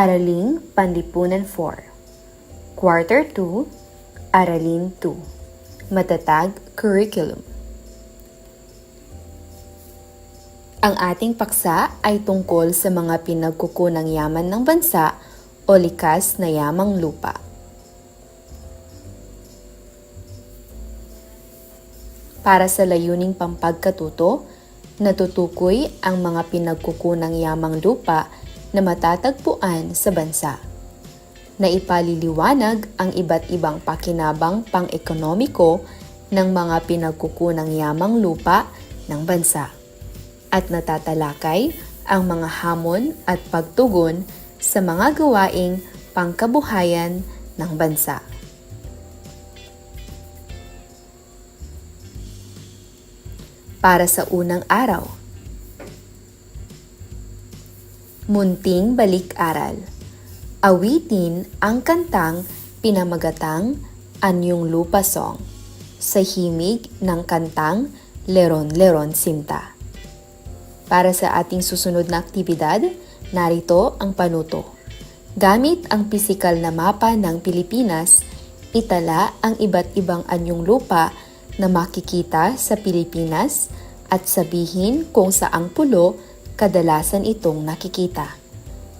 Araling Panlipunan 4 Quarter 2 Aralin 2 Matatag Curriculum. Ang ating paksa ay tungkol sa mga pinagkukunang yaman ng bansa o likas na yamang lupa. Para sa layuning pampagkatuto, natutukoy ang mga pinagkukunang yamang lupa na matatagpuan sa bansa. Naipaliliwanag ang iba't ibang pakinabang pang-ekonomiko ng mga pinagkukunang yamang lupa ng bansa at natatalakay ang mga hamon at pagtugon sa mga gawaing pangkabuhayan ng bansa. Para sa unang araw, Munting Balik-Aral Awitin ang kantang pinamagatang Anyong Lupa Song sa himig ng kantang Leron-Leron Sinta. Para sa ating susunod na aktibidad, narito ang panuto. Gamit ang pisikal na mapa ng Pilipinas, itala ang iba't ibang anyong lupa na makikita sa Pilipinas at sabihin kung saang pulo kadalasan itong nakikita.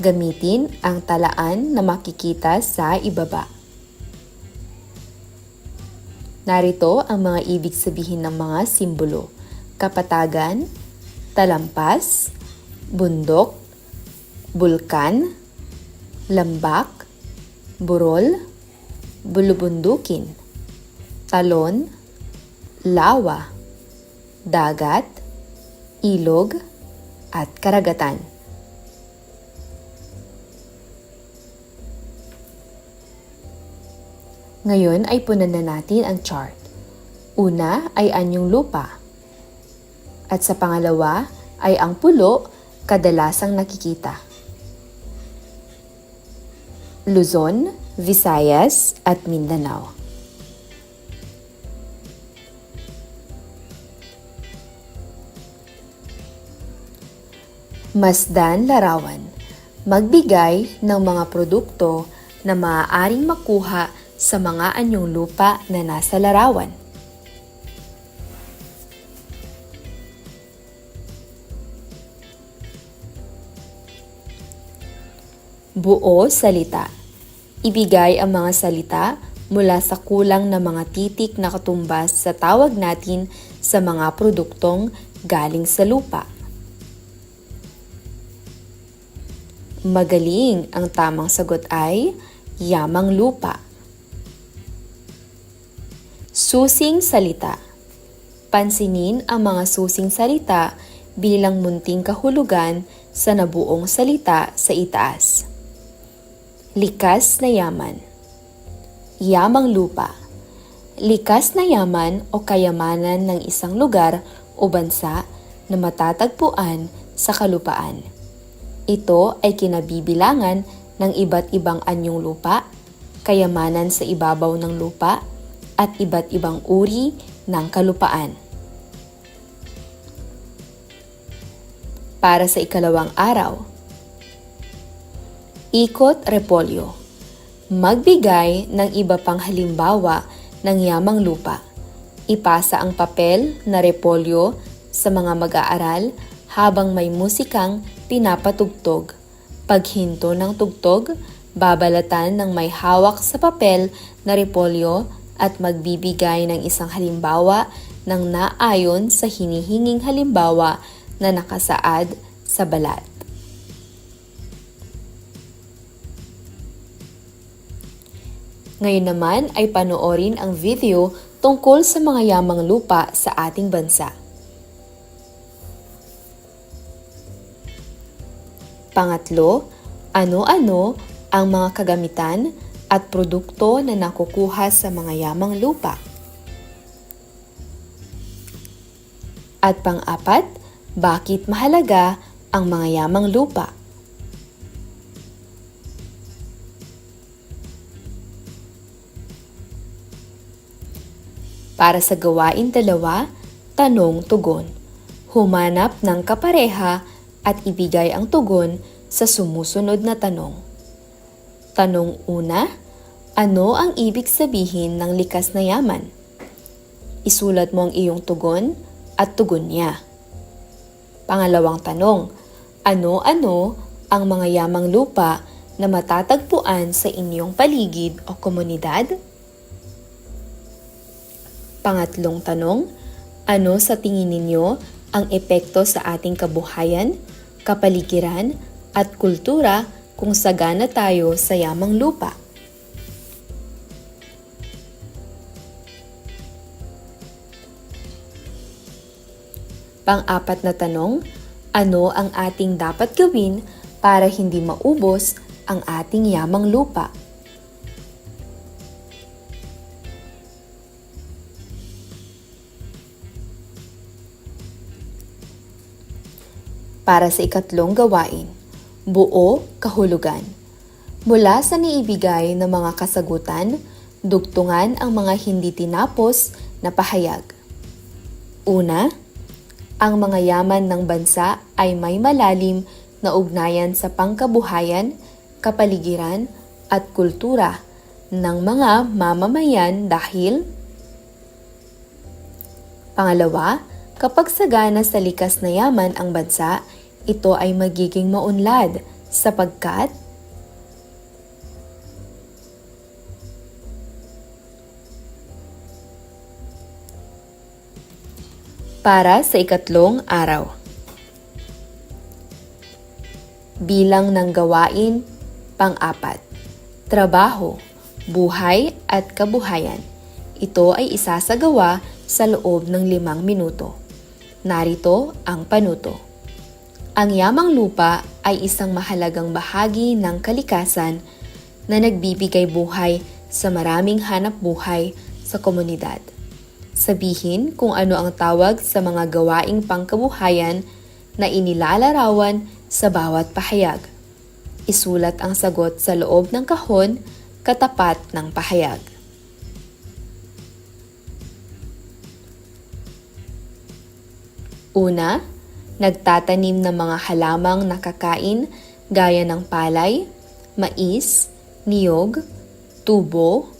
Gamitin ang talaan na makikita sa ibaba. Narito ang mga ibig sabihin ng mga simbolo. Kapatagan, talampas, bundok, bulkan, lambak, burol, bulubundukin, talon, lawa, dagat, ilog, at karagatan. Ngayon ay punan na natin ang chart. Una ay anyong lupa. At sa pangalawa ay ang pulo kadalasang nakikita. Luzon, Visayas at Mindanao. Masdan Larawan Magbigay ng mga produkto na maaaring makuha sa mga anyong lupa na nasa larawan. Buo salita. Ibigay ang mga salita mula sa kulang na mga titik na katumbas sa tawag natin sa mga produktong galing sa lupa. Magaling ang tamang sagot ay yamang lupa. Susing salita. Pansinin ang mga susing salita bilang munting kahulugan sa nabuong salita sa itaas. Likas na yaman. Yamang lupa. Likas na yaman o kayamanan ng isang lugar o bansa na matatagpuan sa kalupaan. Ito ay kinabibilangan ng iba't ibang anyong lupa, kayamanan sa ibabaw ng lupa, at iba't ibang uri ng kalupaan. Para sa ikalawang araw, Ikot Repolyo Magbigay ng iba pang halimbawa ng yamang lupa. Ipasa ang papel na repolyo sa mga mag-aaral habang may musikang pinapatugtog. Paghinto ng tugtog, babalatan ng may hawak sa papel na repolyo at magbibigay ng isang halimbawa ng naayon sa hinihinging halimbawa na nakasaad sa balat. Ngayon naman ay panoorin ang video tungkol sa mga yamang lupa sa ating bansa. Pangatlo, ano-ano ang mga kagamitan at produkto na nakukuha sa mga yamang lupa? At pang-apat, bakit mahalaga ang mga yamang lupa? Para sa gawain dalawa, tanong-tugon. Humanap ng kapareha at ibigay ang tugon sa sumusunod na tanong. Tanong una, ano ang ibig sabihin ng likas na yaman? Isulat mo ang iyong tugon at tugon niya. Pangalawang tanong, ano-ano ang mga yamang lupa na matatagpuan sa inyong paligid o komunidad? Pangatlong tanong, ano sa tingin ninyo ang epekto sa ating kabuhayan, kapaligiran, at kultura kung sagana tayo sa yamang lupa? Pang-apat na tanong, ano ang ating dapat gawin para hindi maubos ang ating yamang lupa? Para sa ikatlong gawain, buo kahulugan. Mula sa niibigay ng mga kasagutan, dugtungan ang mga hindi tinapos na pahayag. Una, ang mga yaman ng bansa ay may malalim na ugnayan sa pangkabuhayan, kapaligiran at kultura ng mga mamamayan dahil Pangalawa, kapag sagana sa likas na yaman ang bansa, ito ay magiging maunlad sapagkat para sa ikatlong araw. Bilang ng gawain, pang-apat. Trabaho, buhay at kabuhayan. Ito ay isasagawa sa loob ng limang minuto. Narito ang panuto. Ang yamang lupa ay isang mahalagang bahagi ng kalikasan na nagbibigay buhay sa maraming hanap buhay sa komunidad. Sabihin kung ano ang tawag sa mga gawaing pangkabuhayan na inilalarawan sa bawat pahayag. Isulat ang sagot sa loob ng kahon katapat ng pahayag. Una, nagtatanim ng mga halamang nakakain gaya ng palay, mais, niyog, tubo,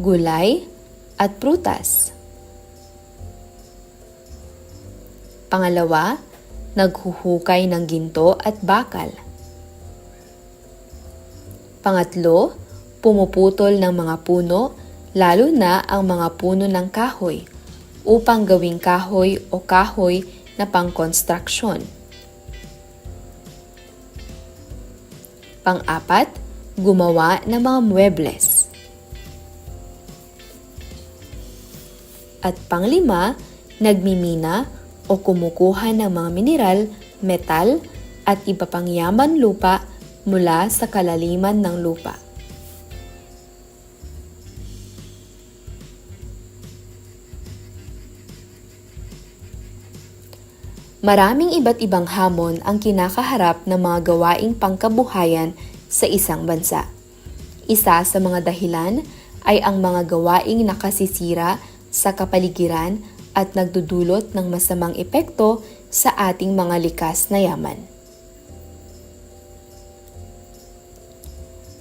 gulay, at prutas. Pangalawa, naghuhukay ng ginto at bakal. Pangatlo, pumuputol ng mga puno, lalo na ang mga puno ng kahoy, upang gawing kahoy o kahoy na pang-construction. Pang-apat, gumawa ng mga muebles. At panglima, nagmimina o kumukuha ng mga mineral, metal, at iba pang yaman lupa mula sa kalaliman ng lupa. Maraming iba't ibang hamon ang kinakaharap ng mga gawaing pangkabuhayan sa isang bansa. Isa sa mga dahilan ay ang mga gawaing nakasisira sa kapaligiran at nagdudulot ng masamang epekto sa ating mga likas na yaman.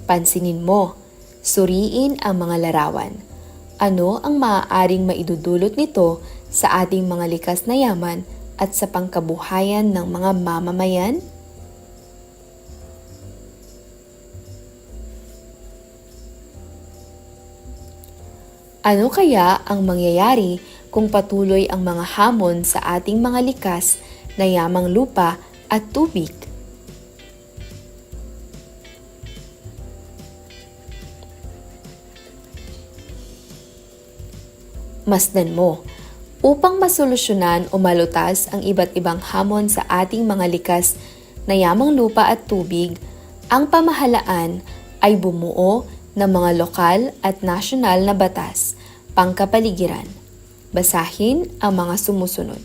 Pansinin mo, suriin ang mga larawan. Ano ang maaaring maidudulot nito sa ating mga likas na yaman at sa pangkabuhayan ng mga mamamayan? Ano kaya ang mangyayari kung patuloy ang mga hamon sa ating mga likas na yamang lupa at tubig? Masdan mo, upang masolusyonan o malutas ang iba't ibang hamon sa ating mga likas na yamang lupa at tubig, ang pamahalaan ay bumuo ng mga lokal at nasyonal na batas, pangkapaligiran. Basahin ang mga sumusunod.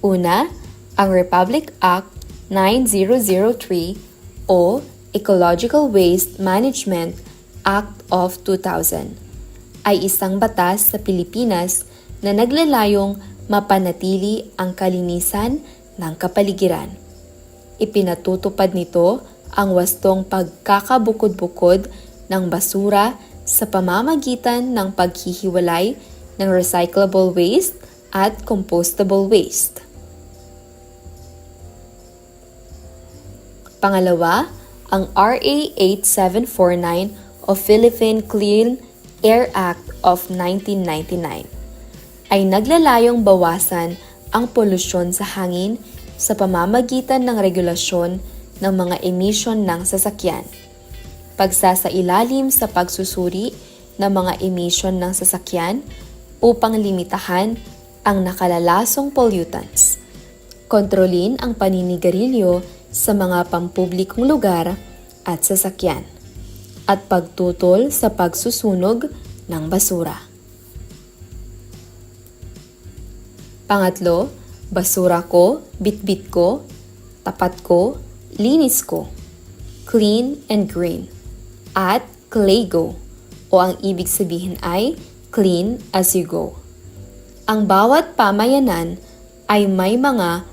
Una, ang Republic Act 9003 o Ecological Waste Management Act of 2000 ay isang batas sa Pilipinas na naglalayong mapanatili ang kalinisan ng kapaligiran. Ipinatutupad nito ang wastong pagkakabukod-bukod ng basura sa pamamagitan ng paghihiwalay ng recyclable waste at compostable waste. Pangalawa, ang RA 8749 o Philippine Clean Air Act of 1999 ay naglalayong bawasan ang polusyon sa hangin sa pamamagitan ng regulasyon ng mga emisyon ng sasakyan, pagsasailalim sa pagsusuri ng mga emisyon ng sasakyan upang limitahan ang nakalalasong pollutants, kontrolin ang paninigarilyo sa mga pampublikong lugar at sasakyan, at pagtutol sa pagsusunog ng basura. Pangatlo, basura ko, bitbit ko, tapat ko, linis ko, clean and green, at Claygo o ang ibig sabihin ay clean as you go. Ang bawat pamayanan ay may mga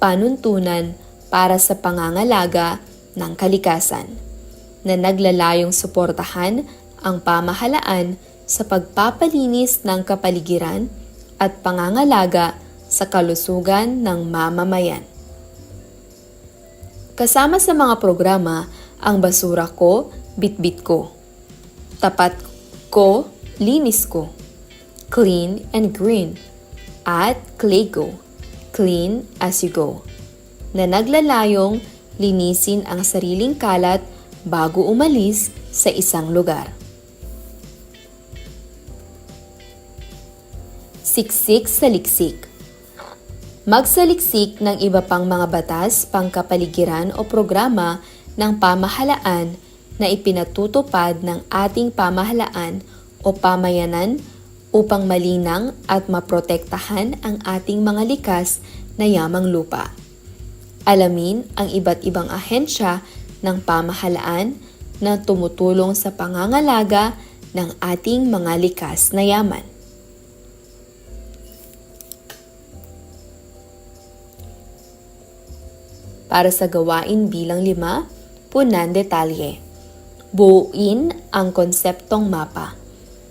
panuntunan para sa pangangalaga ng kalikasan na naglalayong suportahan ang pamahalaan sa pagpapalinis ng kapaligiran at pangangalaga sa kalusugan ng mamamayan. Kasama sa mga programa ang basura ko, bitbit ko. Tapat ko, linis ko. Clean and green. At Claygo, clean as you go. Na naglalayong linisin ang sariling kalat bago umalis sa isang lugar. Siksik sa liksik. Magsaliksik ng iba pang mga batas, pangkapaligiran o programa ng pamahalaan na ipinatutupad ng ating pamahalaan o pamayanan upang malinang at maprotektahan ang ating mga likas na yamang lupa. Alamin ang iba't ibang ahensya ng pamahalaan na tumutulong sa pangangalaga ng ating mga likas na yaman. Para sa gawain bilang lima, punan detalye. Buuin ang konseptong mapa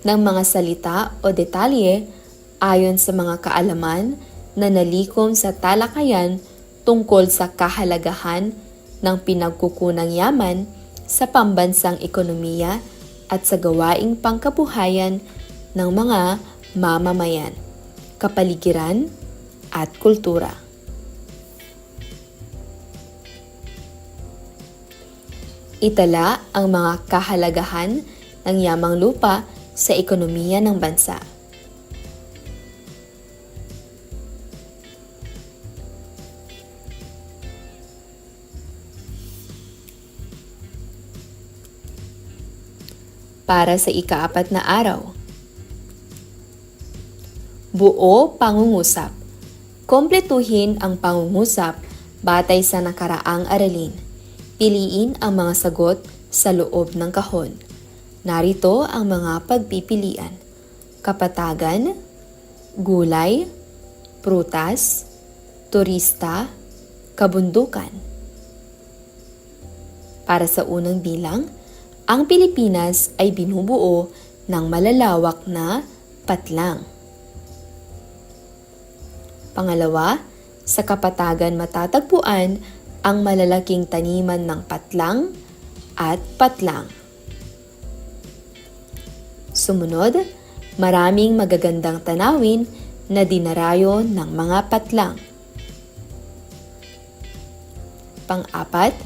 ng mga salita o detalye ayon sa mga kaalaman na nalikom sa talakayan tungkol sa kahalagahan ng pinagkukunang yaman sa pambansang ekonomiya at sa gawaing pangkabuhayan ng mga mamamayan, kapaligiran at kultura. Itala ang mga kahalagahan ng yamang lupa sa ekonomiya ng bansa. Para sa ikaapat na araw. Buo pangungusap. Kompletuhin ang pangungusap batay sa nakaraang aralin. Piliin ang mga sagot sa loob ng kahon. Narito ang mga pagpipilian. Kapatagan, gulay, prutas, turista, kabundukan. Para sa unang bilang, ang Pilipinas ay binubuo ng malalawak na patlang. Pangalawa, sa kapatagan matatagpuan ang malalaking taniman ng patlang at patlang. Sumunod, maraming magagandang tanawin na dinarayo ng mga patlang. Pang-apat,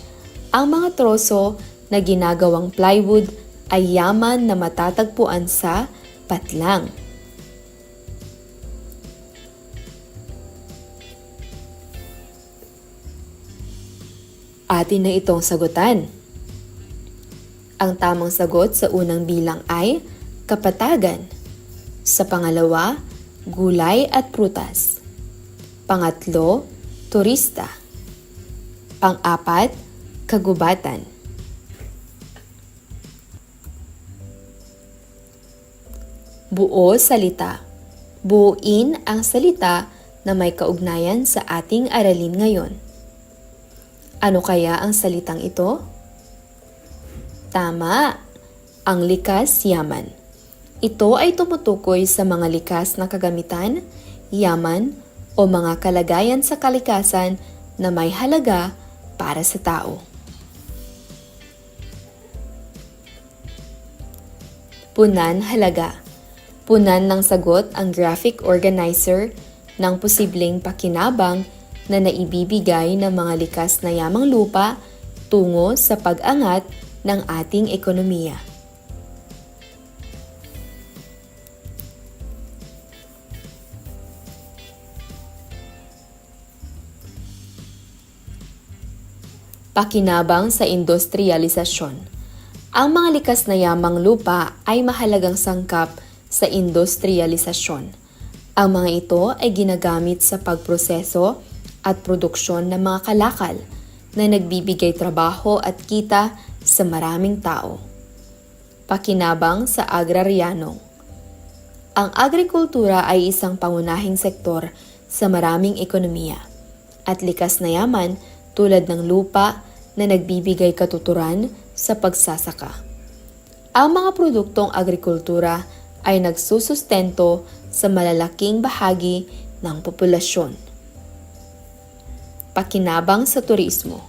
ang mga troso na ginagawang plywood ay yaman na matatagpuan sa patlang. Atin na itong sagutan. Ang tamang sagot sa unang bilang ay kapatagan. Sa pangalawa, gulay at prutas. Pangatlo, turista. Pang-apat, kagubatan. Buo salita. Buuin ang salita na may kaugnayan sa ating aralin ngayon. Ano kaya ang salitang ito? Tama! Ang likas yaman. Ito ay tumutukoy sa mga likas na kagamitan, yaman, o mga kalagayan sa kalikasan na may halaga para sa tao. Punan halaga. Punan ng sagot ang graphic organizer ng posibleng pakinabang na naibibigay ng mga likas na yamang lupa tungo sa pag-angat ng ating ekonomiya. Pakinabang sa industrialisasyon. Ang mga likas na yamang lupa ay mahalagang sangkap sa industrialisasyon. Ang mga ito ay ginagamit sa pagproseso at produksyon ng mga kalakal na nagbibigay trabaho at kita sa maraming tao. Pakinabang sa agraryano. Ang agrikultura ay isang pangunahing sektor sa maraming ekonomiya at likas na yaman tulad ng lupa na nagbibigay katuturan sa pagsasaka. Ang mga produktong agrikultura ay nagsusustento sa malalaking bahagi ng populasyon. Pakinabang sa turismo.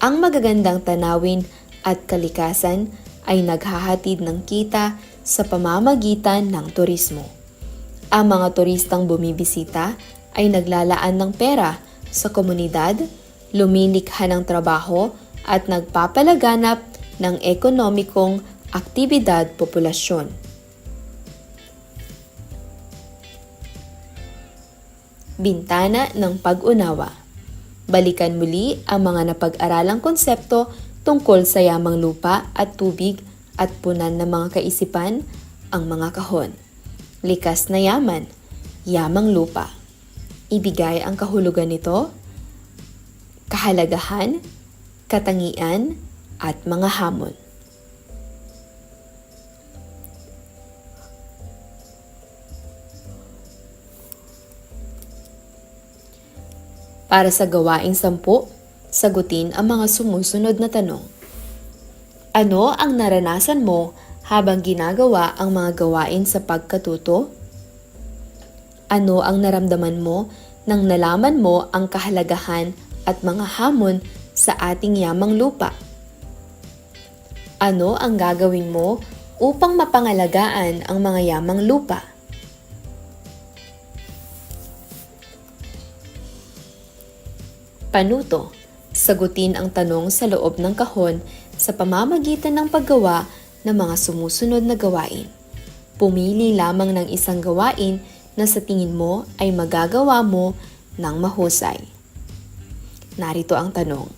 Ang magagandang tanawin at kalikasan ay naghahatid ng kita sa pamamagitan ng turismo. Ang mga turistang bumibisita ay naglalaan ng pera sa komunidad, lumilikha ng trabaho at nagpapalaganap ng ekonomikong aktibidad populasyon. Bintana ng Pag-unawa Balikan muli ang mga napag-aralang konsepto tungkol sa yamang lupa at tubig at punan ng mga kaisipan, ang mga kahon. Likas na yaman, yamang lupa. Ibigay ang kahulugan nito, kahalagahan, katangian, at mga hamon. Para sa gawaing sampu, sagutin ang mga sumusunod na tanong. Ano ang naranasan mo habang ginagawa ang mga gawain sa pagkatuto? Ano ang naramdaman mo nang nalaman mo ang kahalagahan at mga hamon sa ating yamang lupa? Ano ang gagawin mo upang mapangalagaan ang mga yamang lupa? Panuto. Sagutin ang tanong sa loob ng kahon sa pamamagitan ng paggawa ng mga sumusunod na gawain. Pumili lamang ng isang gawain na sa tingin mo ay magagawa mo ng mahusay. Narito ang tanong.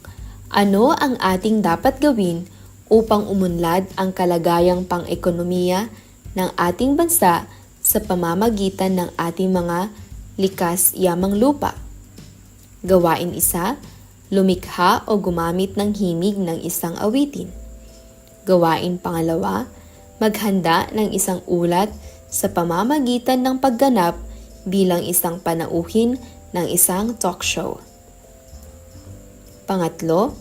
Ano ang ating dapat gawin upang umunlad ang kalagayang pang-ekonomiya ng ating bansa sa pamamagitan ng ating mga likas yamang lupa? Gawain isa, lumikha o gumamit ng himig ng isang awitin. Gawain pangalawa, maghanda ng isang ulat sa pamamagitan ng pagganap bilang isang panauhin ng isang talk show. Pangatlo,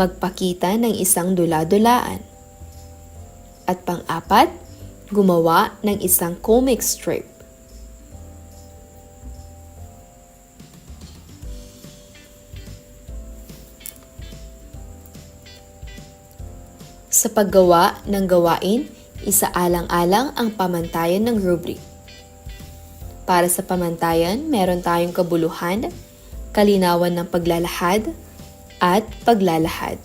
magpakita ng isang dula-dulaan. At pang-apat, gumawa ng isang comic strip. Sa paggawa ng gawain, isaalang-alang ang pamantayan ng rubric. Para sa pamantayan, meron tayong kabuluhan, kalinawan ng paglalahad, at paglalahad.